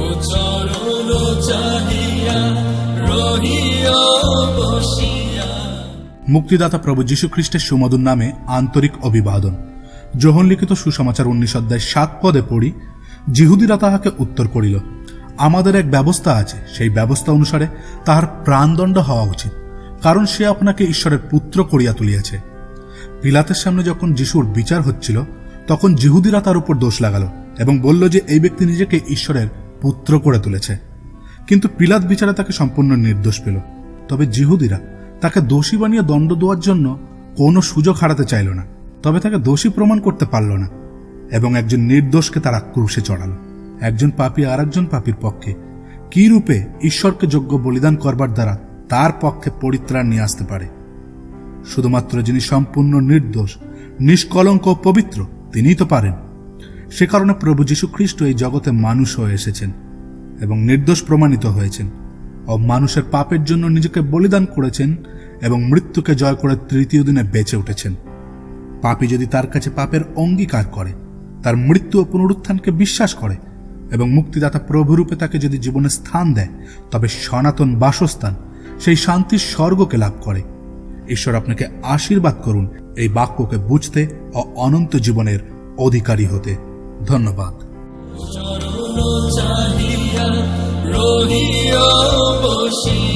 ও চরণ চাহিয়া রহিয়া বসিয়া। মুক্তিদাতা প্রভু যীশু খ্রিস্টের সুমধুর নামে আন্তরিক অভিবাদন। যোহন লিখিত সুসমাচার উনিশ অধ্যায় সাত পদে পড়ি জিহুদিরা তাহাকে উত্তর করিল, আমাদের এক ব্যবস্থা আছে, সেই ব্যবস্থা অনুসারে তাহার প্রাণদণ্ড হওয়া উচিত, কারণ সে আপনাকে ঈশ্বরের পুত্র করিয়া তুলিয়াছে। পিলাতের সামনে যখন যিশুর বিচার হচ্ছিল তখন জিহুদিরা তার উপর দোষ লাগালো এবং বলল যে এই ব্যক্তি নিজেকে ঈশ্বরের পুত্র করে তুলেছে। কিন্তু পিলাত বিচারে তাকে সম্পূর্ণ নির্দোষ পেল। তবে জিহুদিরা তাকে দোষী বানিয়ে দণ্ড দেওয়ার জন্য কোনো সুযোগ হারাতে চাইল না, তবে তাকে দোষী প্রমাণ করতে পারল না এবং একজন নির্দোষকে তারা ক্রুশে চড়ালো। একজন পাপী আর একজন পাপীর পক্ষে কি রূপে ঈশ্বরকে যোগ্য বলিদান করবার দ্বারা তার পক্ষে পরিত্রাণ নিয়ে আসতে পারে? শুধুমাত্র যিনি সম্পূর্ণ নির্দোষ, নিষ্কলঙ্ক পবিত্র তিনিই তো পারেন। সে কারণে প্রভু যীশু খ্রিস্ট এই জগতে মানুষ হয়ে এসেছেন এবং নির্দোষ প্রমাণিত হয়েছেন। ও মানুষের পাপের জন্য নিজেকে বলিদান করেছেন এবং মৃত্যুকে জয় করে তৃতীয় দিনে বেঁচে উঠেছেন। পাপী যদি তার কাছে পাপের অঙ্গীকার করে, তার মৃত্যু ও পুনরুত্থানকে বিশ্বাস করে এবং মুক্তিদাতা প্রভুরূপে তাকে যদি জীবনে স্থান দেয়, তবে সনাতন বাসস্থান, সেই শান্তির স্বর্গকে লাভ করে। ঈশ্বর আপনাকে আশীর্বাদ করুন এই বাক্যকে বুঝতে ও অনন্ত জীবনের অধিকারী হতে। ধন্যবাদ। রহিয়া বসি